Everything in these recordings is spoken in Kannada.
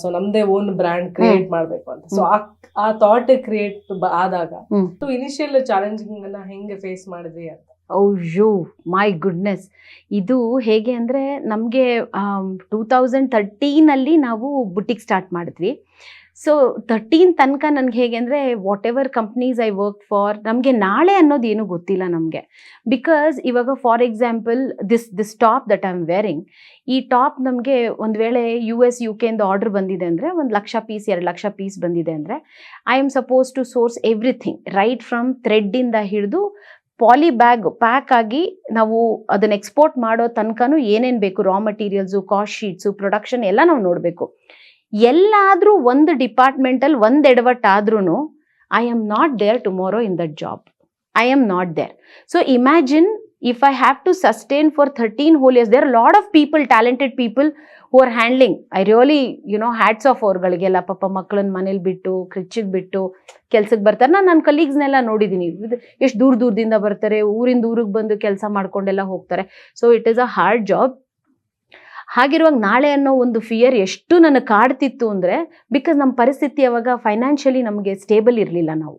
ಸೊ ನಮ್ದೇ ಓನ್ ಬ್ರ್ಯಾಂಡ್ ಕ್ರಿಯೇಟ್ ಮಾಡ್ಬೇಕು ಅಂತ. ಸೊ ಆ ಥಾಟ್ ಕ್ರಿಯೇಟ್ ಆದಾಗ ಸೊ ಇನಿಷಿಯಲ್ ಚಾಲೆಂಜಿಂಗ್ ಅನ್ನ ಹೆಂಗೆ ಫೇಸ್ ಮಾಡಿದ್ರಿ ಅಂತ? ಯೋ ಮೈ ಗುಡ್ನೆಸ್ ಇದು ಹೇಗೆ ಅಂದರೆ ನಮಗೆ ಟೂ ತೌಸಂಡ್ ತರ್ಟೀನಲ್ಲಿ ನಾವು ಬುಟಿಕ್ ಸ್ಟಾರ್ಟ್ ಮಾಡಿದ್ವಿ. ಸೊ ತರ್ಟೀನ್ ತನಕ ನನಗೆ ಹೇಗೆ ಅಂದರೆ whatever companies I work for ನಮಗೆ ನಾಳೆ ಅನ್ನೋದು ಏನೂ ಗೊತ್ತಿಲ್ಲ ನಮಗೆ. ಬಿಕಾಸ್ ಇವಾಗ for example this this top that I am wearing ಈ ಟಾಪ್ ನಮಗೆ ಒಂದು ವೇಳೆ ಯು ಎಸ್ ಯು ಕೆಯಿಂದ ಆರ್ಡರ್ ಬಂದಿದೆ ಅಂದರೆ, ಒಂದು ಲಕ್ಷ ಪೀಸ್ ಎರಡು ಲಕ್ಷ ಪೀಸ್ ಬಂದಿದೆ ಅಂದರೆ I am suppose to source everything right from ಥ್ರೆಡ್ಡಿಂದ ಹಿಡಿದು ಪಾಲಿ ಬ್ಯಾಗ್ ಪ್ಯಾಕ್ ಆಗಿ ನಾವು ಅದನ್ನು ಎಕ್ಸ್ಪೋರ್ಟ್ ಮಾಡೋ ತನಕನೂ ಏನೇನು ಬೇಕು raw materials cost sheets production ಎಲ್ಲ ನಾವು ನೋಡಬೇಕು. ಎಲ್ಲಾದರೂ ಒಂದು ಡಿಪಾರ್ಟ್ಮೆಂಟಲ್ಲಿ ಒಂದು ಎಡವಟ್ಟಾದ್ರೂ I am not there tomorrow in that job I am not there so imagine if I have to sustain for thirteen whole years there lot of people talented people who are handling I really you know hats off ಅವ್ರುಗಳಿಗೆಲ್ಲ. ಪಾಪ ಮಕ್ಕಳನ್ನ ಮನೇಲಿ ಬಿಟ್ಟು ಕ್ರಿಚ್ಚಿಗೆ ಬಿಟ್ಟು ಕೆಲ್ಸಕ್ಕೆ ಬರ್ತಾರೆ. ನಾನು ನನ್ನ ಕಲೀಗ್ಸ್ನೆಲ್ಲ ನೋಡಿದ್ದೀನಿ ಎಷ್ಟು ದೂರ ದೂರದಿಂದ ಬರ್ತಾರೆ, ಊರಿಂದ ಊರಿಗೆ ಬಂದು ಕೆಲಸ ಮಾಡ್ಕೊಂಡೆಲ್ಲ ಹೋಗ್ತಾರೆ. So it is a hard job ಹಾಗಿರುವಾಗ ನಾಳೆ ಅನ್ನೋ ಒಂದು ಫಿಯರ್ ಎಷ್ಟು ನನಗೆ ಕಾಡ್ತಿತ್ತು ಅಂದರೆ ಬಿಕಾಸ್ ನಮ್ಮ ಪರಿಸ್ಥಿತಿ ಅವಾಗ ಫೈನಾನ್ಷಿಯಲಿ ನಮಗೆ ಸ್ಟೇಬಲ್ ಇರಲಿಲ್ಲ ನಾವು.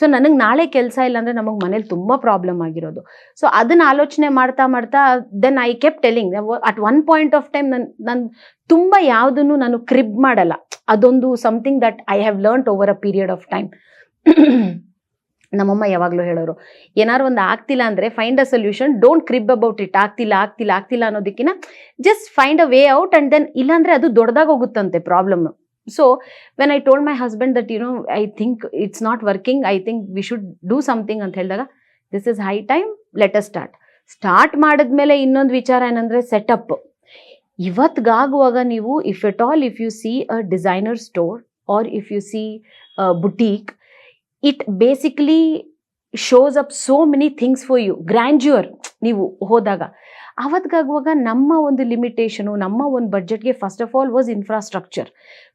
ಸೊ ನನಗೆ ನಾಳೆ ಕೆಲಸ ಇಲ್ಲ ಅಂದರೆ ನಮಗೆ ಮನೇಲಿ ತುಂಬ ಪ್ರಾಬ್ಲಮ್ ಆಗಿರೋದು. ಸೊ ಅದನ್ನು ಆಲೋಚನೆ ಮಾಡ್ತಾ ಮಾಡ್ತಾ then I kept telling at one point of time ನನ್ನ ನಾನು ತುಂಬ ಯಾವುದನ್ನು ನಾನು ಕ್ರಿಬ್ ಮಾಡಲ್ಲ. ಅದೊಂದು something that I have learnt over a period of time ನಮ್ಮಮ್ಮ ಯಾವಾಗಲೂ ಹೇಳೋರು ಏನಾದ್ರು ಒಂದು ಆಗ್ತಿಲ್ಲ ಅಂದರೆ find a solution don't crib about it ಆಗ್ತಿಲ್ಲ ಆಗ್ತಿಲ್ಲ ಆಗ್ತಿಲ್ಲ ಅನ್ನೋದಕ್ಕಿಂತ just find a way out and then ಇಲ್ಲಾಂದರೆ ಅದು ದೊಡ್ಡದಾಗಿ ಹೋಗುತ್ತಂತೆ problem so when I told my husband that you know I think it's not working I think we should do something ಅಂತ ಹೇಳಿದಾಗ this is high time let us start start ಮಾಡಿದ್ಮೇಲೆ ಇನ್ನೊಂದು ವಿಚಾರ ಏನಂದರೆ ಸೆಟಪ್ ಇವತ್ತಿಗಾಗುವಾಗ ನೀವು if at all if you see a designer store or if you see boutique it basically shows up so many things for you grandeur ನೀವು ಹೋದಾಗ. ಅವತ್ತಿಗಾಗುವಾಗ ನಮ್ಮ ಒಂದು ಲಿಮಿಟೇಷನು ನಮ್ಮ ಒಂದು ಬಡ್ಜೆಟ್ಗೆ first of all was infrastructure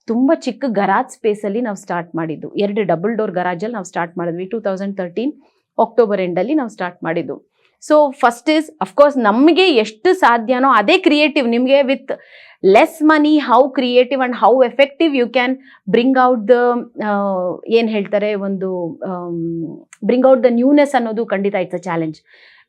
ತುಂಬ ಚಿಕ್ಕ ಗರಾಜ್ ಸ್ಪೇಸಲ್ಲಿ ನಾವು ಸ್ಟಾರ್ಟ್ ಮಾಡಿದ್ದು. ಎರಡು ಡಬಲ್ ಡೋರ್ ಗರಾಜಲ್ಲಿ ನಾವು ಸ್ಟಾರ್ಟ್ ಮಾಡಿದ್ವಿ. ಟೂ ತೌಸಂಡ್ ತರ್ಟೀನ್ ಅಕ್ಟೋಬರ್ ಎಂಡಲ್ಲಿ ನಾವು ಸ್ಟಾರ್ಟ್ ಮಾಡಿದ್ದು. ಸೊ ಫಸ್ಟ್ ಇಸ್ ಅಫ್ಕೋರ್ಸ್ ನಮಗೆ ಎಷ್ಟು ಸಾಧ್ಯನೋ ಅದೇ ಕ್ರಿಯೇಟಿವ್ ನಿಮಗೆ with less money how creative and how effective you can bring out the ಏನು ಹೇಳ್ತಾರೆ, ಒಂದು ಬ್ರಿಂಗ್ ಔಟ್ ದ ನ್ಯೂನೆಸ್ ಅನ್ನೋದು ಖಂಡಿತ it's a challenge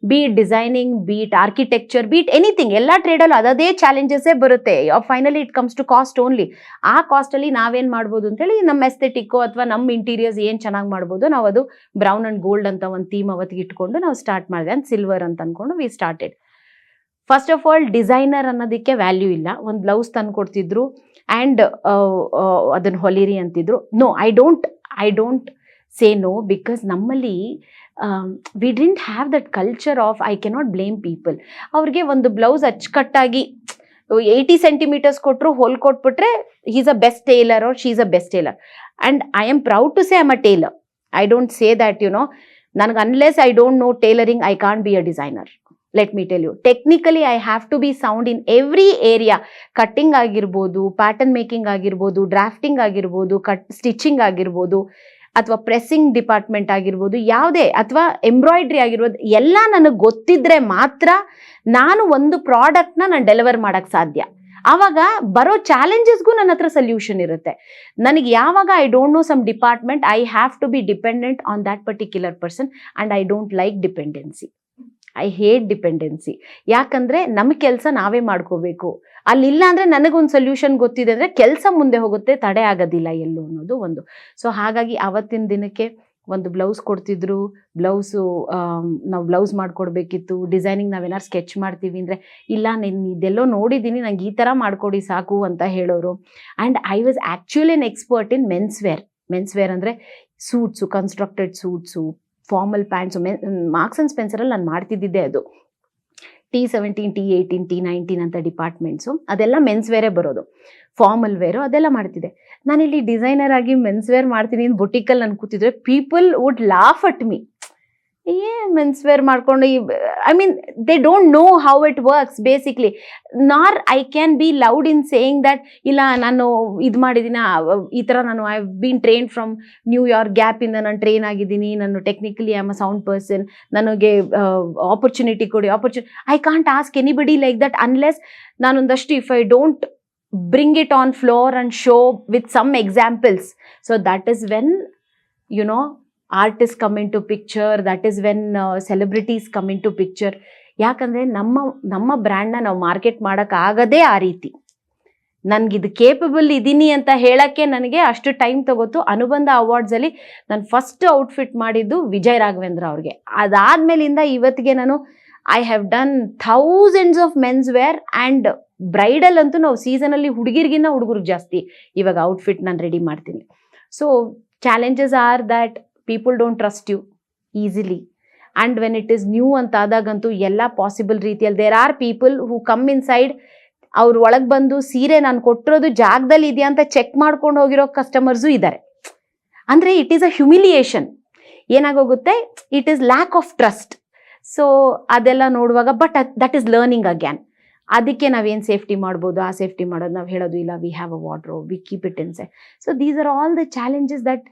be it designing be it architecture be it anything ಎಲ್ಲ ಟ್ರೇಡಲ್ಲೂ ಅದೇ ಚಾಲೆಂಜಸ್ಸೇ ಬರುತ್ತೆ. Finally it comes to cost only ಆ ಕಾಸ್ಟಲ್ಲಿ ನಾವೇನು ಮಾಡ್ಬೋದು ಅಂತೇಳಿ ನಮ್ಮ ಎಸ್ಥೆಟಿಕ್ಕು ಅಥವಾ ನಮ್ಮ ಇಂಟೀರಿಯರ್ಸ್ ಏನು ಚೆನ್ನಾಗಿ ಮಾಡ್ಬೋದು ನಾವು ಅದು ಬ್ರೌನ್ ಆ್ಯಂಡ್ ಗೋಲ್ಡ್ ಅಂತ ಒಂದು ಥೀಮ್ ಅವತ್ತಿಗೆ ಇಟ್ಕೊಂಡು ನಾವು ಸ್ಟಾರ್ಟ್ ಮಾಡಿದೆ. ಅಂತ ಸಿಲ್ವರ್ ಅಂತ ಅಂದ್ಕೊಂಡು we started first of all designer ಅನ್ನೋದಕ್ಕೆ ವ್ಯಾಲ್ಯೂ ಇಲ್ಲ. ಒಂದು ಬ್ಲೌಸ್ ತಂದು ಕೊಡ್ತಿದ್ರು ಆ್ಯಂಡ್ ಅದನ್ನು ಹೊಲಿರಿ ಅಂತಿದ್ರು. No I don't I don't say no because ನಮ್ಮಲ್ಲಿ we didn't have that culture of I cannot blame people ಅವ್ರಿಗೆ ಒಂದು ಬ್ಲೌಸ್ ಅಚ್ಚುಕಟ್ಟಾಗಿ ಏಯ್ಟಿ ಸೆಂಟಿಮೀಟರ್ಸ್ ಕೊಟ್ಟರು ಹೊಲ್ ಕೊಟ್ಬಿಟ್ರೆ is a best tailor or she's a best tailor and I am proud to say I'm a tailor I don't say that you know ನನಗೆ unless I don't know tailoring I can't be a designer let me tell you technically I have to be sound in every area cutting ಆಗಿರ್ಬೋದು ಪ್ಯಾಟರ್ನ್ ಮೇಕಿಂಗ್ ಆಗಿರ್ಬೋದು ಡ್ರಾಫ್ಟಿಂಗ್ ಆಗಿರ್ಬೋದು ಕಟ್ ಸ್ಟಿಚಿಂಗ್ ಆಗಿರ್ಬೋದು. ಅಥವಾ ಪ್ರೆಸ್ಸಿಂಗ್ ಡಿಪಾರ್ಟ್ಮೆಂಟ್ ಆಗಿರ್ಬೋದು, ಯಾವುದೇ ಅಥವಾ ಎಂಬ್ರಾಯ್ಡ್ರಿ ಆಗಿರ್ಬೋದು, ಎಲ್ಲ ನನಗೆ ಗೊತ್ತಿದ್ರೆ ಮಾತ್ರ ನಾನು ಒಂದು ಪ್ರಾಡಕ್ಟ್ನ ನಾನು ಡೆಲಿವರ್ ಮಾಡೋಕ್ಕೆ ಸಾಧ್ಯ. ಆವಾಗ ಬರೋ ಚಾಲೆಂಜಸ್ಗೂ ನನ್ನ ಹತ್ರ ಸೊಲ್ಯೂಷನ್ ಇರುತ್ತೆ. ನನಗೆ ಯಾವಾಗ I don't know some department I have to be dependent on that particular person and I don't like dependency I hate dependency ಯಾಕಂದರೆ ನಮ್ಮ ಕೆಲಸ ನಾವೇ ಮಾಡ್ಕೋಬೇಕು. ಅಲ್ಲಿಲ್ಲ ಅಂದರೆ ನನಗೊಂದು ಸೊಲ್ಯೂಷನ್ ಗೊತ್ತಿದೆ ಅಂದರೆ ಕೆಲಸ ಮುಂದೆ ಹೋಗುತ್ತೆ, ತಡೆ ಆಗೋದಿಲ್ಲ ಎಲ್ಲೂ ಅನ್ನೋದು ಒಂದು. ಸೊ ಹಾಗಾಗಿ ಆವತ್ತಿನ ದಿನಕ್ಕೆ ಒಂದು ಬ್ಲೌಸ್ ಕೊಡ್ತಿದ್ರು. ಬ್ಲೌಸು ನಾವು ಬ್ಲೌಸ್ ಮಾಡಿಕೊಡ್ಬೇಕಿತ್ತು. ಡಿಸೈನಿಂಗ್ ನಾವೇನಾರು ಸ್ಕೆಚ್ ಮಾಡ್ತೀವಿ ಅಂದರೆ, ಇಲ್ಲ, ನೀನು ಇದೆಲ್ಲೋ ನೋಡಿದ್ದೀನಿ ನಂಗೆ ಈ ಥರ ಮಾಡಿಕೊಡಿ ಸಾಕು ಅಂತ ಹೇಳೋರು. And I was actually an expert in men's wear men's wear ಅಂದರೆ suits constructed suits formal pants me Marks and ಸ್ಪೆನ್ಸರಲ್ಲಿ ನಾನು ಮಾಡ್ತಿದ್ದಿದ್ದೆ ಅದು. T seventeen T eighteen T nineteen ಅಂತ ಡಿಪಾರ್ಟ್ಮೆಂಟ್ಸು ಅದೆಲ್ಲ ಮೆನ್ಸ್ ವೇರೇ ಬರೋದು. ಫಾರ್ಮಲ್ ವೇರು ಅದೆಲ್ಲ ಮಾಡ್ತಿದ್ದೆ. ನಾನಿಲ್ಲಿ ಡಿಸೈನರ್ ಆಗಿ ಮೆನ್ಸ್ ವೇರ್ ಮಾಡ್ತೀನಿ ಅಂತ ಬುಟಿಕಲ್ಲಿ ನಾನು ಕೂತಿದ್ರೆ people would laugh at me a men's wear ಮಾಡ್ಕೊಂಡು I mean they don't know how it works basically nor I can be loud in saying that ಇಲ್ಲ, ನಾನು ಇದು ಮಾಡಿದ್ದೀನಿ ಈ ಥರ ನಾನು I been train from New York ಗ್ಯಾಪಿಂದ ನಾನು ಟ್ರೈನ್ ಆಗಿದ್ದೀನಿ, ನಾನು technically am a sound person ನನಗೆ ಆಪರ್ಚುನಿಟಿ ಕೊಡಿ ಆಪರ್ಚುನಿ I can't ask anybody like that unless ನಾನೊಂದಷ್ಟು if I don't bring it on floor and show with some examples. So that is when, you know artists into picture that is when celebrities come into picture ಯಾಕಂದ್ರೆ ನಮ್ಮ ನಮ್ಮ ಬ್ರ್ಯಾಂಡ್ನ ನಾವು ಮಾರ್ಕೆಟ್ ಮಾಡೋಕ್ಕಾಗದೇ ಆ ರೀತಿ. ನನಗೆ ಇದು ಕೇಪಬಲ್ ಇದ್ದೀನಿ ಅಂತ ಹೇಳಕ್ಕೆ ನನಗೆ ಅಷ್ಟು ಟೈಮ್ ತಗೋತು. ಅನುಬಂಧ ಅವಾರ್ಡ್ಸಲ್ಲಿ ನಾನು ಫಸ್ಟ್ ಔಟ್ಫಿಟ್ ಮಾಡಿದ್ದು ವಿಜಯ್ ರಾಘವೇಂದ್ರ ಅವ್ರಿಗೆ. ಅದಾದ್ಮೇಲಿಂದ ಇವತ್ತಿಗೆ ನಾನು I have done thousands of men's wear and bridal ಅಂತೂ ನಾವು ಸೀಸನಲ್ಲಿ ಹುಡುಗಿರ್ಗಿನ್ನ ಹುಡುಗರಿಗೆ ಜಾಸ್ತಿ ಇವಾಗ ಔಟ್ಫಿಟ್ ನಾನು ರೆಡಿ ಮಾಡ್ತೀನಿ. So challenges are that people don't trust you easily and when it is new ಅಂತ ಆದಾಗಂತೂ ಎಲ್ಲ ಪಾಸಿಬಲ್ ರೀತಿಯಲ್ಲಿ there are people who come inside ಅವ್ರ ಒಳಗೆ ಬಂದು ಸೀರೆ ನಾನು ಕೊಟ್ಟಿರೋದು ಜಾಗದಲ್ಲಿ ಇದೆಯಾ ಅಂತ ಚೆಕ್ ಮಾಡ್ಕೊಂಡು ಹೋಗಿರೋ ಕಸ್ಟಮರ್ಸು ಇದ್ದಾರೆ ಅಂದರೆ it is a humiliation ಏನಾಗೋಗುತ್ತೆ? It is lack of trust so ಅದೆಲ್ಲ ನೋಡುವಾಗ but that is learning again ಅದಕ್ಕೆ ನಾವೇನು ಸೇಫ್ಟಿ ಮಾಡ್ಬೋದು? ಆ ಸೇಫ್ಟಿ ಮಾಡೋದು ನಾವು ಹೇಳೋದು, ಇಲ್ಲ we have a wardrobe we keep it in ಸೆ so these are all the challenges that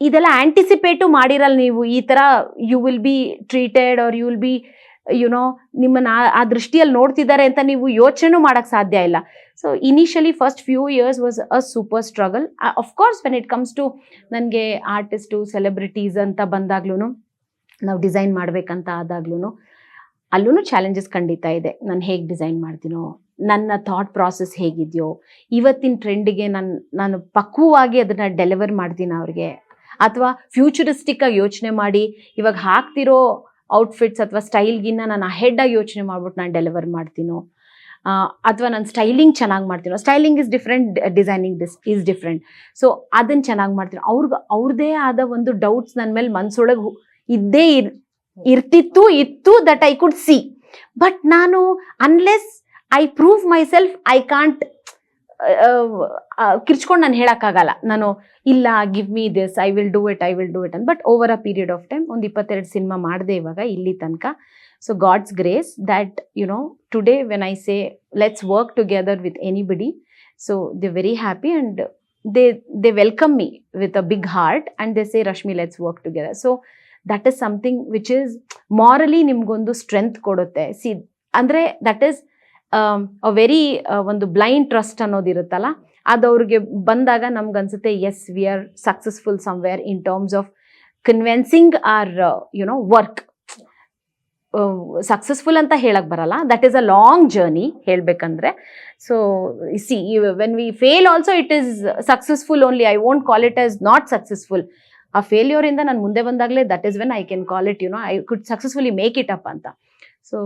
ಇದೆಲ್ಲ ಆಂಟಿಸಿಪೇಟು ಮಾಡಿರಲ್ಲ ನೀವು. ಈ ಥರ you will be treated or you will be you know ನಿಮ್ಮನ್ನ ಆ- ದೃಷ್ಟಿಯಲ್ಲಿ ನೋಡ್ತಿದ್ದಾರೆ ಅಂತ ನೀವು ಯೋಚನೆ ಮಾಡೋಕ್ಕೆ ಸಾಧ್ಯ ಇಲ್ಲ. So initially first few years was a super struggle of course when it comes to ನನಗೆ ಆರ್ಟಿಸ್ಟು ಸೆಲೆಬ್ರಿಟೀಸ್ ಅಂತ ಬಂದಾಗ್ಲೂ ನಾವು ಡಿಸೈನ್ ಮಾಡಬೇಕಂತ ಆದಾಗ್ಲೂ ಅಲ್ಲೂ ಚಾಲೆಂಜಸ್ ಖಂಡಿತ ಇದೆ. ನಾನು ಹೇಗೆ ಡಿಸೈನ್ ಮಾಡ್ತೀನೋ, ನನ್ನ ಥಾಟ್ ಪ್ರಾಸೆಸ್ ಹೇಗಿದೆಯೋ, ಇವತ್ತಿನ ಟ್ರೆಂಡಿಗೆ ನಾನು ನಾನು ಪಕ್ವವಾಗಿ ಅದನ್ನು ಡೆಲಿವರ್ ಮಾಡ್ತೀನಿ ಅವ್ರಿಗೆ. ಅಥವಾ ಫ್ಯೂಚರಿಸ್ಟಿಕ್ ಆಗಿ ಯೋಚನೆ ಮಾಡಿ, ಇವಾಗ ಹಾಕ್ತಿರೋ ಔಟ್ಫಿಟ್ಸ್ ಅಥವಾ ಸ್ಟೈಲ್ಗಿನ್ನ ನಾನು ಹೆಡ್ ಆಗಿ ಯೋಚನೆ ಮಾಡ್ಬಿಟ್ಟು ನಾನು ಡೆಲಿವರ್ ಮಾಡ್ತೀನೋ ಅಥವಾ ನಾನು ಸ್ಟೈಲಿಂಗ್ ಚೆನ್ನಾಗಿ ಮಾಡ್ತೀನೋ. Styling is different designing this is different so ಅದನ್ನು ಚೆನ್ನಾಗಿ ಮಾಡ್ತೀನಿ. ಅವ್ರಿಗೆ ಅವ್ರದ್ದೇ ಆದ ಒಂದು ಡೌಟ್ಸ್ ನನ್ನ ಮೇಲೆ ಮನಸ್ಸೊಳಗೆ ಇದ್ದೇ ಇರ್, ಇರ್ತಿತ್ತು, ಇತ್ತು that I could see but ನಾನು unless I prove myself I can't ಕಿರ್ಚ್ಕೊಂಡು ನಾನು ಹೇಳೋಕ್ಕಾಗಲ್ಲ. ನಾನು, ಇಲ್ಲ give me this I will do it I will do it ಅಂತ but over a period of time ಒಂದು ಇಪ್ಪತ್ತೆರಡು ಸಿನಿಮಾ ಮಾಡಿದೆ ಇವಾಗ, ಇಲ್ಲಿ ತನಕ. So God's grace that you know today when I say let's work together with anybody so they very happy and they they welcome me with a big heart and they say Rashmi let's work together so that is something which is morally ನಿಮಗೊಂದು ಸ್ಟ್ರೆಂತ್ ಕೊಡುತ್ತೆ. ಸಿ ಅಂದರೆ ದಟ್ ಈಸ್ ವೆರಿ ಒಂದು ಬ್ಲೈಂಡ್ ಟ್ರಸ್ಟ್ ಅನ್ನೋದಿರುತ್ತಲ್ಲ ಅದು ಅವ್ರಿಗೆ ಬಂದಾಗ ನಮ್ಗನ್ಸುತ್ತೆ yes we are successful somewhere in terms of convincing or you know work successful ಅಂತ ಹೇಳಕ್ ಬರಲ್ಲ that is a long journey ಹೇಳ್ಬೇಕಂದ್ರೆ. So see when we fail also it is successful only I won't call it as not successful ಆ ಇಂದ ನಾನು ಮುಂದೆ ಬಂದಾಗಲೇ that is when I can call it you know I could successfully make it up ಅಂತ. So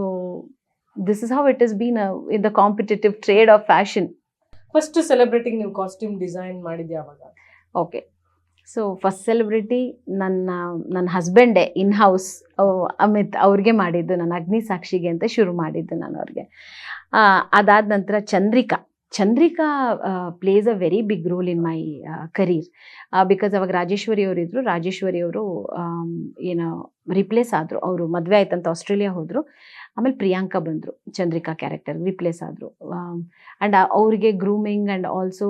this is how it is been in the competitive trade of fashion first ಸೆಲೆಬ್ರಿಟಿಗೆ ನೀವು ಕಾಸ್ಟ್ಯೂಮ್ ಡಿಸೈನ್ ಮಾಡಿದ್ದೆ ಅವಾಗ. ಓಕೆ ಸೊ ಫಸ್ಟ್ ಸೆಲೆಬ್ರಿಟಿ ನನ್ನ ನನ್ನ ಹಸ್ಬೆಂಡೇ ಇನ್ ಹೌಸ್ ಅಮಿತ್ ಅವ್ರಿಗೆ ಮಾಡಿದ್ದು ನನ್ನ ಅಗ್ನಿ ಸಾಕ್ಷಿಗೆ ಅಂತ ಶುರು ಮಾಡಿದ್ದು ನಾನು ಅವ್ರಿಗೆ. ಅದಾದ ನಂತರ Chandrika. Chandrika plays a very big role in my career because ಅವಾಗ ರಾಜೇಶ್ವರಿ ಅವರು ಇದ್ರು ರಾಜೇಶ್ವರಿ ಅವರು ಏನೋ ರಿಪ್ಲೇಸ್ ಆದರು ಅವರು ಮದುವೆ ಆಯ್ತಂತ ಆಸ್ಟ್ರೇಲಿಯಾ ಹೋದರು. ಆಮೇಲೆ ಪ್ರಿಯಾಂಕಾ ಬಂದರು, ಚಂದ್ರಿಕಾ ಕ್ಯಾರೆಕ್ಟರ್ ರಿಪ್ಲೇಸ್ ಆದರು. ಆ್ಯಂಡ್ ಅವರಿಗೆ grooming and also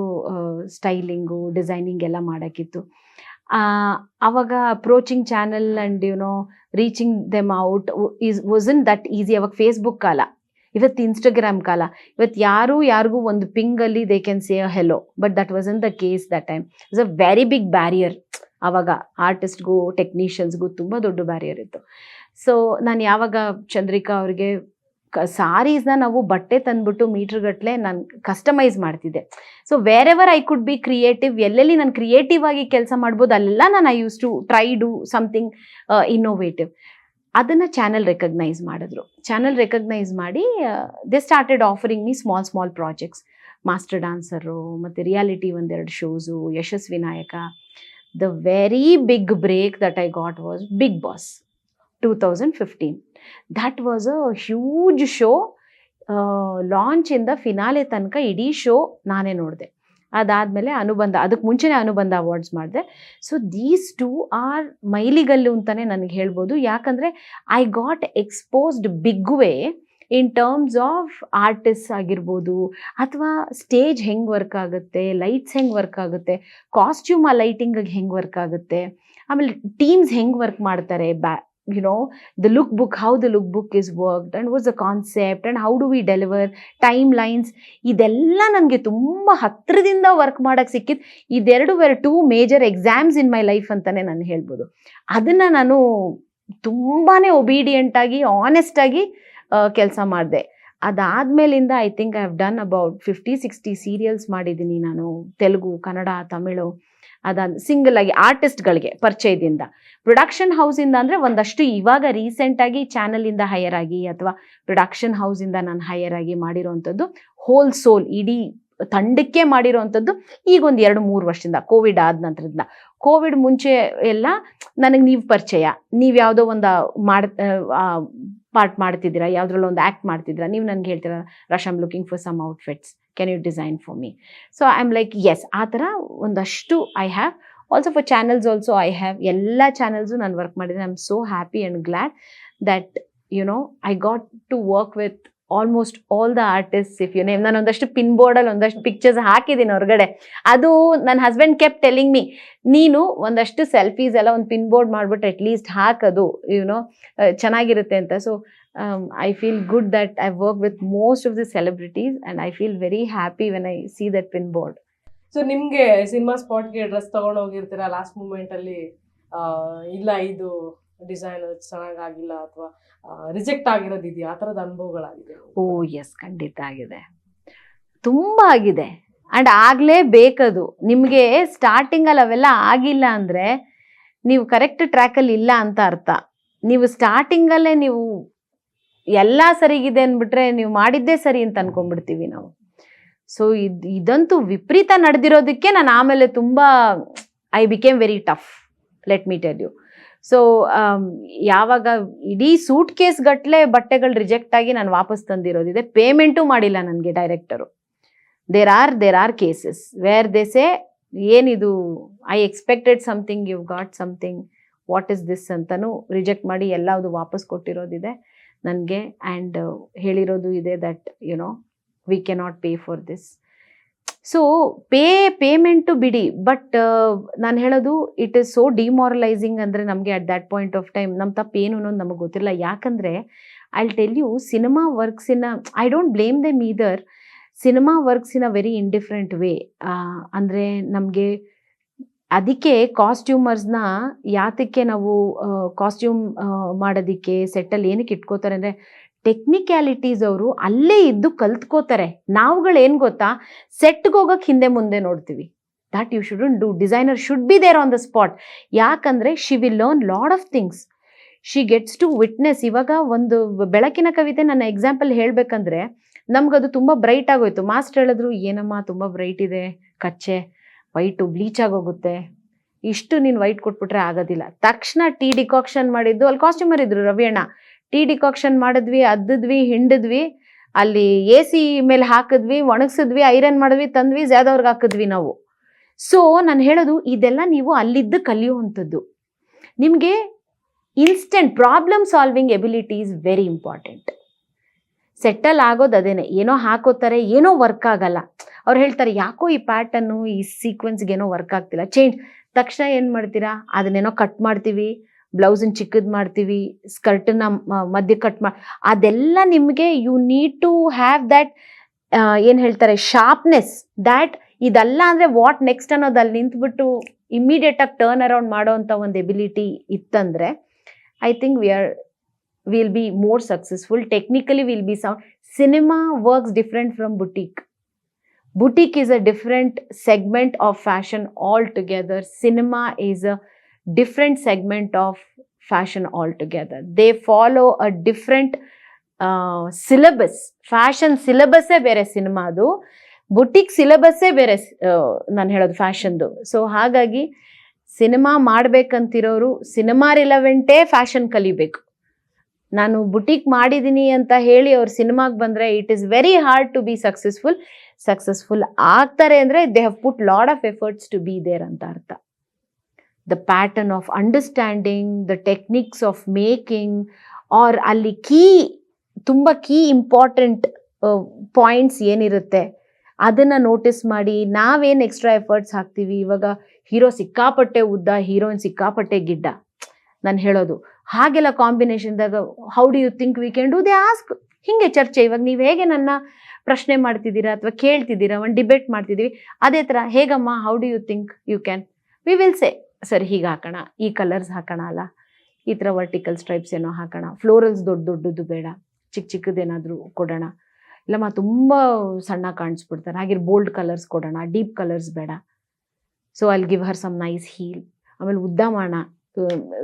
styling designing ಎಲ್ಲ ಮಾಡೋಕ್ಕಿತ್ತು ಆವಾಗ approaching channel and you know reaching them out is wasn't that easy ಅವಾಗ ಫೇಸ್ಬುಕ್ ಕಾಲ ಇವತ್ತು ಇನ್ಸ್ಟಾಗ್ರಾಮ್ ಕಾಲ. ಇವತ್ತು ಯಾರು ಯಾರಿಗೂ ಒಂದು ಪಿಂಗಲ್ಲಿ they can say hello but that was in the case that time is a very big barrier ಆವಾಗ ಆರ್ಟಿಸ್ಟ್ಗೂ ಟೆಕ್ನಿಷಿಯನ್ಸ್ಗೂ ತುಂಬ ದೊಡ್ಡ ಬ್ಯಾರಿಯರ್ ಇತ್ತು. ಸೊ ನಾನು ಯಾವಾಗ ಚಂದ್ರಿಕಾ ಅವ್ರಿಗೆ ಸಾರೀಸ್ನ ನಾವು ಬಟ್ಟೆ ತಂದ್ಬಿಟ್ಟು ಮೀಟ್ರ್ಗಟ್ಟಲೆ ನಾನು ಕಸ್ಟಮೈಸ್ ಮಾಡ್ತಿದ್ದೆ. So wherever I could be creative ಎಲ್ಲೆಲ್ಲಿ ನಾನು ಕ್ರಿಯೇಟಿವ್ ಆಗಿ ಕೆಲಸ ಮಾಡ್ಬೋದು, ಅಲ್ಲೆಲ್ಲ ನಾನು I use to try do something innovative ಅದನ್ನು ಚಾನಲ್ ರೆಕಗ್ನೈಸ್ ಮಾಡಿದ್ರು. ಚಾನಲ್ ರೆಕಗ್ನೈಸ್ ಮಾಡಿ they started offering me small small projects master dancer ಮತ್ತು ರಿಯಾಲಿಟಿ ಒಂದೆರಡು ಶೋಸು ಯಶಸ್ವಿ ನಾಯಕ. The very big break that I got was Bigg Boss two That was a a huge show ಲಾಂಚಿಂದ finale ತನಕ ಇಡೀ ಶೋ ನಾನೇ ನೋಡಿದೆ. ಅದಾದಮೇಲೆ ಅನುಬಂಧ ಅದಕ್ಕೆ ಮುಂಚೆನೇ ಅನುಬಂಧ ಅವಾರ್ಡ್ಸ್ ಮಾಡಿದೆ. ಸೊ ದೀಸ್ ಟೂ ಆರ್ ಮೈಲಿಗಲ್ಲು ಅಂತಲೇ ನನಗೆ ಹೇಳ್ಬೋದು. ಯಾಕಂದರೆ I got exposed big way in terms of artist ಆಗಿರ್ಬೋದು, ಅಥವಾ ಸ್ಟೇಜ್ ಹೆಂಗೆ ವರ್ಕ್ ಆಗುತ್ತೆ ಲೈಟ್ಸ್ ಹೆಂಗೆ ವರ್ಕ್ ಆಗುತ್ತೆ ಕಾಸ್ಟ್ಯೂಮ್ ಆ ಲೈಟಿಂಗಿಗೆ ಹೆಂಗೆ ವರ್ಕ್ ಆಗುತ್ತೆ, ಆಮೇಲೆ ಟೀಮ್ಸ್ ಹೆಂಗೆ ವರ್ಕ್ ಮಾಡ್ತಾರೆ ಬ್ಯಾ you know, the lookbook, how the lookbook is worked and what's the concept and how do we deliver lines ಇದೆಲ್ಲ ನನಗೆ ತುಂಬ ಹತ್ತಿರದಿಂದ ವರ್ಕ್ ಮಾಡಕ್ಕೆ ಸಿಕ್ಕಿದ್. ಇದೆರಡು were two major exams in my life ಅಂತಾನೆ ನಾನು ಹೇಳ್ಬೋದು. ಅದನ್ನು ನಾನು ತುಂಬಾ ಒಬೀಡಿಯಂಟ್ ಆಗಿ ಆನೆಸ್ಟ್ ಆಗಿ ಕೆಲಸ ಮಾಡಿದೆ. ಅದಾದ್ಮೇಲಿಂದ I think I have done about fifty sixty serials ಮಾಡಿದ್ದೀನಿ ನಾನು. ತೆಲುಗು, ಕನ್ನಡ, ತಮಿಳು. ಅದಾದ ಸಿಂಗಲ್ ಆಗಿ ಆರ್ಟಿಸ್ಟ್ಗಳಿಗೆ ಪರಿಚಯದಿಂದ. ಪ್ರೊಡಕ್ಷನ್ ಹೌಸಿಂದ ಅಂದರೆ ಒಂದಷ್ಟು ಇವಾಗ ರೀಸೆಂಟಾಗಿ ಚಾನಲಿಂದ ಹೈಯರ್ ಆಗಿ ಅಥವಾ ಪ್ರೊಡಕ್ಷನ್ ಹೌಸಿಂದ ನಾನು ಹೈಯರ್ ಆಗಿ ಮಾಡಿರೋವಂಥದ್ದು ಹೋಲ್ ಸೋಲ್ ಇಡೀ ತಂಡಕ್ಕೆ ಮಾಡಿರೋವಂಥದ್ದು ಈಗ ಒಂದು ಎರಡು ಮೂರು ವರ್ಷದಿಂದ ಕೋವಿಡ್ ಆದ ನಂತರದಿಂದ ಕೋವಿಡ್ ಮುಂಚೆ ಎಲ್ಲ ನನಗೆ ನೀವು ಪರಿಚಯ, ನೀವು ಯಾವುದೋ ಒಂದು, ಮಾಡ್ ಪಾರ್ಟ್ ಮಾಡ್ತಿದ್ದೀರಾ ಯಾವುದ್ರಲ್ಲೊಂದು ಆ್ಯಕ್ಟ್ ಮಾಡ್ತಿದ್ದೀರಾ, ನೀವು ನನಗೆ ಹೇಳ್ತೀರಾ Rash am looking for some outfits can you design for me so I am like yes ಆ ಥರ ಒಂದಷ್ಟು I have also for channels also I have ಎಲ್ಲ ಚಾನಲ್ಸು ನಾನು ವರ್ಕ್ ಮಾಡಿದ್ದೀನಿ. I am so happy and glad that you know I got to work with almost all the artist if you name ನಾನು ಒಂದಷ್ಟು ಪಿನ್ ಬೋರ್ಡಲ್ಲಿ ಒಂದಷ್ಟು ಪಿಕ್ಚರ್ಸ್ ಹಾಕಿದ್ದೀನಿ ಹೊರಗಡೆ. ಅದು ನನ್ನ ಹಸ್ಬೆಂಡ್ ಕೆಪ್ ಟೆಲ್ಲಿಂಗ್ ಮೀ ನೀನು ಒಂದಷ್ಟು ಸೆಲ್ಫೀಸ್ ಎಲ್ಲ ಒಂದು ಪಿನ್ ಬೋರ್ಡ್ ಮಾಡ್ಬಿಟ್ಟು ಅಟ್ಲೀಸ್ಟ್ ಹಾಕೋದು ಯುನೋ ಚೆನ್ನಾಗಿರುತ್ತೆ ಅಂತ. So I feel good that I work with most of the celebrities and I feel very happy when I see that pin board so ನಿಮಗೆ ಸಿನಿಮಾ ಸ್ಪಾಟ್ಗೆ ಡ್ರೆಸ್ ತೊಗೊಂಡು ಹೋಗಿರ್ತೀರಾ? ಲಾಸ್ಟ್ ಮೂಮೆಂಟಲ್ಲಿ ಇಲ್ಲ ಇದು ಡಿಸೈನ್ ಚೆನ್ನಾಗಾಗಿಲ್ಲ ಅಥವಾ ರಿಜೆಕ್ಟ್ ಆಗಿರೋದು ಇದೆಯಾ ಆ ಥರದ ಅನುಭವಗಳಾಗಿದೆ ಓ ಎಸ್ ಖಂಡಿತ ಆಗಿದೆ. ತುಂಬ ಆಗಿದೆ. ಆ್ಯಂಡ್ ಆಗಲೇ ಬೇಕದು. ನಿಮಗೆ ಸ್ಟಾರ್ಟಿಂಗಲ್ಲಿ ಅವೆಲ್ಲ ಆಗಿಲ್ಲ ಅಂದರೆ ನೀವು ಕರೆಕ್ಟ್ ಟ್ರ್ಯಾಕಲ್ಲಿ ಇಲ್ಲ ಅಂತ ಅರ್ಥ. ನೀವು ಸ್ಟಾರ್ಟಿಂಗಲ್ಲೇ ನೀವು ಎಲ್ಲ ಸರಿಗಿದೆ ಅಂದ್ಬಿಟ್ರೆ ನೀವು ಮಾಡಿದ್ದೇ ಸರಿ ಅಂತ ಅನ್ಕೊಂಡ್ಬಿಡ್ತೀವಿ ನಾವು. ಸೊ ಇದು, ಇದಂತೂ ವಿಪರೀತ ನಡೆದಿರೋದಕ್ಕೆ ನಾನು ಆಮೇಲೆ ತುಂಬ I became very tough let me tell you so ಯಾವಾಗ ಇಡೀ ಸೂಟ್ ಕೇಸ್ ಗಟ್ಟಲೆ ಬಟ್ಟೆಗಳು ರಿಜೆಕ್ಟ್ ಆಗಿ ನಾನು ವಾಪಸ್ ತಂದಿರೋದಿದೆ ಪೇಮೆಂಟು ಮಾಡಿಲ್ಲ ನನಗೆ director there are there are cases where they say ಏನಿದು? I expected something you got something what is this ಅಂತಲೂ ರಿಜೆಕ್ಟ್ ಮಾಡಿ ಎಲ್ಲವುದು ವಾಪಸ್ ಕೊಟ್ಟಿರೋದಿದೆ ನನಗೆ ಆ್ಯಂಡ್ ಹೇಳಿರೋದು ಇದೆ that you know we cannot pay for this so pay payment ಬಿಡಿ ಬಟ್ ನಾನು ಹೇಳೋದು ಇಟ್ ಇಸ್ ಸೋ ಡಿಮಾರಲೈಸಿಂಗ್ ಅಂದರೆ ನಮಗೆ at that point of time ನಮ್ಮ ತಪ್ಪು ಏನು ಅನ್ನೋದು ನಮಗೆ ಗೊತ್ತಿಲ್ಲ. ಯಾಕಂದರೆ I tell you cinema ವರ್ಕ್ಸಿನ I don't blame them either cinema works in a very indifferent way ಅಂದರೆ ನಮಗೆ ಅದಕ್ಕೆ ಕಾಸ್ಟ್ಯೂಮರ್ಸ್ನ ಯಾತಕ್ಕೆ ನಾವು ಕಾಸ್ಟ್ಯೂಮ್ ಮಾಡೋದಕ್ಕೆ ಸೆಟ್ಟಲ್ಲಿ ಏನಕ್ಕೆ ಇಟ್ಕೋತಾರೆ ಅಂದರೆ ಟೆಕ್ನಿಕ್ಯಾಲಿಟೀಸ್ ಅವರು ಅಲ್ಲೇ ಇದ್ದು ಕಲ್ತ್ಕೋತಾರೆ. ನಾವುಗಳು ಏನು ಗೊತ್ತಾ ಸೆಟ್ಗೆ ಹೋಗೋಕೆ ಹಿಂದೆ ಮುಂದೆ ನೋಡ್ತೀವಿ. That you should do designer should be there on the spot ಯಾಕಂದರೆ she will learn lot of things she gets to witness ಇವಾಗ ಒಂದು ಬೆಳಕಿನ ಕವಿತೆ ನನ್ನ ಎಕ್ಸಾಂಪಲ್ ಹೇಳಬೇಕಂದ್ರೆ, ನಮಗದು ತುಂಬ ಬ್ರೈಟ್ ಆಗೋಯ್ತು. ಮಾಸ್ಟರ್ ಹೇಳಿದ್ರು, ಏನಮ್ಮ, ತುಂಬ ಬ್ರೈಟ್ ಇದೆ, ಕಚ್ಚೆ. ವೈಟು ಬ್ಲೀಚ್ ಆಗೋಗುತ್ತೆ. ಇಷ್ಟು ನೀನು ವೈಟ್ ಕೊಟ್ಬಿಟ್ರೆ ಆಗೋದಿಲ್ಲ. ತಕ್ಷಣ ಟೀ ಡಿಕಾಕ್ಷನ್ ಮಾಡಿದ್ದು, ಅಲ್ಲಿ ಕಾಸ್ಟ್ಯೂಮರ್ ಇದ್ರು ರವಿ ಅಣ್ಣ ಟೀ ಡಿಕಾಕ್ಷನ್ ಮಾಡಿದ್ವಿ, ಅದ್ದಿದ್ವಿ, ಹಿಂಡಿದ್ವಿ. ಅಲ್ಲಿ ಎ ಸಿ ಮೇಲೆ ಹಾಕಿದ್ವಿ, ಒಣಗಿಸಿದ್ವಿ, ಐರನ್ ಮಾಡಿದ್ವಿ, ತಂದ್ವಿ ಜ್ಯಾದವ್ರಿಗೆ ಹಾಕಿದ್ವಿ ನಾವು. ಸೊ ನಾನು ಹೇಳೋದು ಇದೆಲ್ಲ ನೀವು ಅಲ್ಲಿದ್ದು ಕಲಿಯುವಂಥದ್ದು. ನಿಮಗೆ instant problem solving ability is very important settle ಆಗೋದು ಅದೇನೆ. ಏನೋ ಹಾಕೋತಾರೆ, ಏನೋ ವರ್ಕ್ ಆಗಲ್ಲ. ಅವ್ರು ಹೇಳ್ತಾರೆ, ಯಾಕೋ ಈ ಪ್ಯಾಟರ್ನು ಈ ಸೀಕ್ವೆನ್ಸ್ಗೆ ಏನೋ ವರ್ಕ್ ಆಗ್ತಿಲ್ಲ. ಚೇಂಜ್ ತಕ್ಷಣ ಏನು ಮಾಡ್ತೀರಾ? ಅದನ್ನೇನೋ ಕಟ್ ಮಾಡ್ತೀವಿ. ಬ್ಲೌಸನ್ನ ಚಿಕ್ಕದು ಮಾಡ್ತೀವಿ ಸ್ಕರ್ಟನ್ನ ಮಧ್ಯ ಕಟ್ ಮಾಡಿ ಅದೆಲ್ಲ ನಿಮಗೆ you need to have that ಏನು ಹೇಳ್ತಾರೆ ಶಾರ್ಪ್ನೆಸ್ ದ್ಯಾಟ್ ಇದೆಲ್ಲ ಅಂದರೆ ವಾಟ್ ನೆಕ್ಸ್ಟ್ ಅನ್ನೋದು ಅಲ್ಲಿ ನಿಂತ್ಬಿಟ್ಟು ಇಮ್ಮಿಡಿಯೇಟಾಗಿ ಟರ್ನ್ ಅರೌಂಡ್ ಮಾಡೋವಂಥ ಒಂದು ಎಬಿಲಿಟಿ ಇತ್ತಂದರೆ I think we are will be more successful technically will be sound cinema works different from boutique boutique is a different segment of fashion altogether cinema is a different segment of fashion altogether. They follow a different syllabus. Fashion ಸಿಲೆಬಸ್ಸೇ ಬೇರೆ ಸಿನಿಮಾದು ಬುಟಿಕ್ ಸಿಲೆಬಸ್ಸೇ ಬೇರೆ ನಾನು ಹೇಳೋದು ಫ್ಯಾಷನ್ದು ಸೊ ಹಾಗಾಗಿ ಸಿನಿಮಾ ಮಾಡ್ಬೇಕಂತಿರೋರು ಸಿನಿಮಾ ರಿಲವೆಂಟೇ ಫ್ಯಾಷನ್ ಕಲಿಬೇಕು. ನಾನು ಬುಟಿಕ್ ಮಾಡಿದ್ದೀನಿ ಅಂತ ಹೇಳಿ ಅವ್ರು ಸಿನಿಮಾಗೆ ಬಂದರೆ it is very hard to be successful successful ಆಗ್ತಾರೆ ಅಂದರೆ they have put lot of efforts to be there ಅಂತ ಅರ್ಥ. The pattern of understanding the techniques of making are ಅಲ್ಲಿ ಕೀ ತುಂಬ ಕೀ ಇಂಪಾರ್ಟೆಂಟ್ ಪಾಯಿಂಟ್ಸ್ ಏನಿರುತ್ತೆ, ಅದನ್ನು ನೋಟಿಸ್ ಮಾಡಿ ನಾವೇನು ಎಕ್ಸ್ಟ್ರಾ ಎಫರ್ಟ್ಸ್ ಹಾಕ್ತೀವಿ, ಇವಾಗ ಹೀರೋ ಸಿಕ್ಕಾಪಟ್ಟೆ ಉದ್ದ ಹೀರೋಯಿನ್ ಸಿಕ್ಕಾಪಟ್ಟೆ ಗಿಡ್ಡ, ನಾನು ಹೇಳೋದು. ಹಾಗೆಲ್ಲ ಕಾಂಬಿನೇಷನ್ದಾಗ how do you think we can do they ask ಹಿಂಗೆ ಚರ್ಚೆ, ಇವಾಗ ನೀವು ಹೇಗೆ ನನ್ನ ಪ್ರಶ್ನೆ ಮಾಡ್ತಿದ್ದೀರಾ ಅಥವಾ ಕೇಳ್ತಿದ್ದೀರಾ, ಒಂದು ಡಿಬೇಟ್ ಮಾಡ್ತಿದ್ದೀವಿ, ಅದೇ ಥರ ಹೇಗಮ್ಮ how do you think you can we will say sir, ಹೀಗೆ ಹಾಕೋಣ. ಈ ಕಲರ್ಸ್ ಹಾಕೋಣ ಅಲ್ಲ? ಈ ಥರ ವರ್ಟಿಕಲ್ ಸ್ಟ್ರೈಪ್ಸ್ ಏನೋ ಹಾಕೋಣ. ಫ್ಲೋರಲ್ಸ್ ದೊಡ್ಡ ದೊಡ್ಡದು ಬೇಡ. ಚಿಕ್ಕ ಚಿಕ್ಕದೇನಾದರೂ ಕೊಡೋಣ. ಇಲ್ಲಮ್ಮ, ತುಂಬ ಸಣ್ಣ ಕಾಣಿಸ್ಬಿಡ್ತಾರೆ. ಹಾಗೆ ಬೋಲ್ಡ್ ಕಲರ್ಸ್ ಕೊಡೋಣ. ಡೀಪ್ ಕಲರ್ಸ್ ಬೇಡ. ಸೊ ಅಲ್ಲಿ give her some nice heel ಆಮೇಲೆ ಉದ್ದ ಮಾಡೋಣ.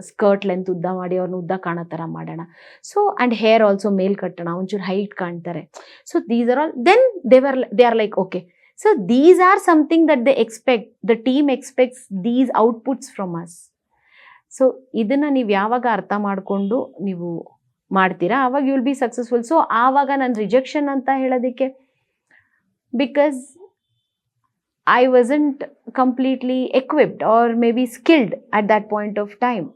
ಸ್ಕರ್ಟ್ ಲೆಂತ್ ಉದ್ದ ಮಾಡಿ ಅವ್ರನ್ನ ಉದ್ದ ಕಾಣೋ ಥರ ಮಾಡೋಣ. ಸೊ ಆ್ಯಂಡ್ ಹೇರ್ ಆಲ್ಸೋ ಮೇಲ್ ಕಟ್ಟೋಣ ಒಂಚೂರು ಹೈಟ್ ಕಾಣ್ತಾರೆ. So these are all then ದೇವರ್ they are like okay so these are something that they expect the team expects these outputs from us so ಇದನ್ನು ನೀವು ಯಾವಾಗ ಅರ್ಥ ಮಾಡಿಕೊಂಡು ನೀವು ಮಾಡ್ತೀರಾ ಆವಾಗ you will be successful so ಆವಾಗ ನಾನು ರಿಜೆಕ್ಷನ್ ಅಂತ ಹೇಳೋದಕ್ಕೆ? Because I wasn't completely equipped or maybe skilled at that point of time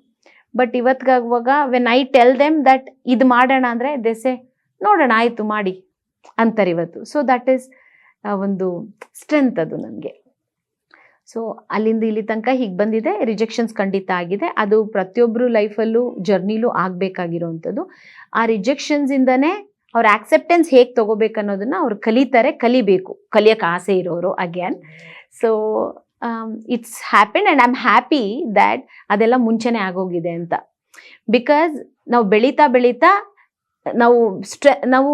but ಇವತ್ತಿಗಾಗುವಾಗ when I tell them that ಇದು ಮಾಡೋಣ ಅಂದರೆ ದೆಸೆ ನೋಡೋಣ, ಆಯಿತು, ಮಾಡಿ. ಅಂತಾರೆ ಇವತ್ತು. ಸೊ ದಟ್ ಈಸ್ ಒಂದು ಸ್ಟ್ರೆಂತ್ ಅದು ನನಗೆ. ಸೊ ಅಲ್ಲಿಂದ ಇಲ್ಲಿ ತನಕ ಹೀಗೆ ಬಂದಿದೆ. ರಿಜೆಕ್ಷನ್ಸ್ ಖಂಡಿತ ಆಗಿದೆ. ಅದು ಪ್ರತಿಯೊಬ್ಬರು ಲೈಫಲ್ಲೂ ಜರ್ನಿಲೂ ಆಗಬೇಕಾಗಿರೋವಂಥದ್ದು ಆ ರಿಜೆಕ್ಷನ್ಸಿಂದನೇ ಅವ್ರ ಆಕ್ಸೆಪ್ಟೆನ್ಸ್ ಹೇಗೆ ತಗೋಬೇಕು ಅನ್ನೋದನ್ನ ಅವ್ರು ಕಲಿತಾರೆ, ಕಲಿಬೇಕು. ಕಲಿಯೋಕ್ಕೆ ಆಸೆ ಇರೋರು again so it's happen and I am happy that ಅದೆಲ್ಲ ಮುಂಚೆನೇ ಆಗೋಗಿದೆ ಅಂತ. ಬಿಕಾಸ್ ನಾವು ಬೆಳೀತಾ ಬೆಳೀತಾ ನಾವು ಸ್ಟ್ರೆ ನಾವು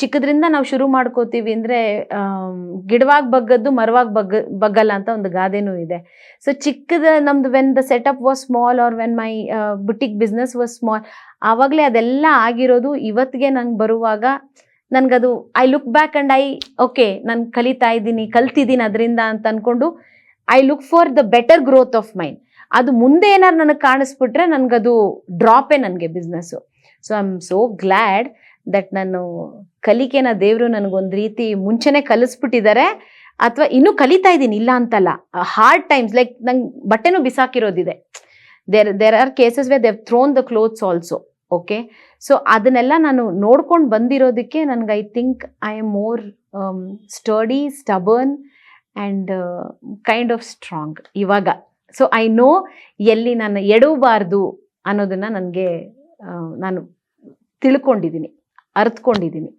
ಚಿಕ್ಕದ್ರಿಂದ ನಾವು ಶುರು ಮಾಡ್ಕೋತೀವಿ ಅಂದರೆ ಗಿಡವಾಗಿ ಬಗ್ಗದ್ದು ಮರವಾಗಿ ಬಗ್ಗ, ಬಗ್ಗಲ್ಲ ಅಂತ ಒಂದು ಗಾದೆನೂ ಇದೆ. ಸೊ ಚಿಕ್ಕದ ನಮ್ದು when the setup was small or when my boutique business was small ಆವಾಗಲೇ ಅದೆಲ್ಲ ಆಗಿರೋದು ಇವತ್ತಿಗೆ ನಂಗೆ ಬರುವಾಗ ನನಗದು I look back and I okay ನಾನು ಕಲಿತಾ ಇದ್ದೀನಿ, ಕಲ್ತಿದ್ದೀನಿ ಅದರಿಂದ ಅಂತ ಅಂದ್ಕೊಂಡು I look for the better growth of mind ಅದು ಮುಂದೆ ಏನಾರು ನನಗೆ ಕಾಣಿಸ್ಬಿಟ್ರೆ ನನಗದು ಡ್ರಾಪೇ ನನಗೆ business so I am so glad that ನಾನು ಕಲಿಕೆನ ದೇವರು ನನಗೊಂದು ರೀತಿ ಮುಂಚೆನೇ ಕಲಿಸ್ಬಿಟ್ಟಿದ್ದಾರೆ ಅಥವಾ ಇನ್ನೂ ಕಲಿತಾ ಇದ್ದೀನಿ, ಇಲ್ಲ ಅಂತಲ್ಲ. ಹಾರ್ಡ್ ಟೈಮ್ಸ್ ಲೈಕ್ ನಂಗೆ ಬಟ್ಟೆನೂ ಬಿಸಾಕಿರೋದಿದೆ. There there are cases we they've thrown the clothes also okay so ಅದನ್ನೆಲ್ಲ ನಾನು ನೋಡ್ಕೊಂಡು ಬಂದಿರೋದಕ್ಕೆ ನನಗೆ I think I am more study stubborn and kind of strong ಇವಾಗ. ಸೊ ಐ ನೋ ಎಲ್ಲಿ ನಾನು ಎಡವಬಾರ್ದು ಅನ್ನೋದನ್ನು ನನಗೆ ನಾನು ತಿಳ್ಕೊಂಡಿದ್ದೀನಿ ಅರ್ತ್ಕೊಂಡಿದ್ದೀನಿ.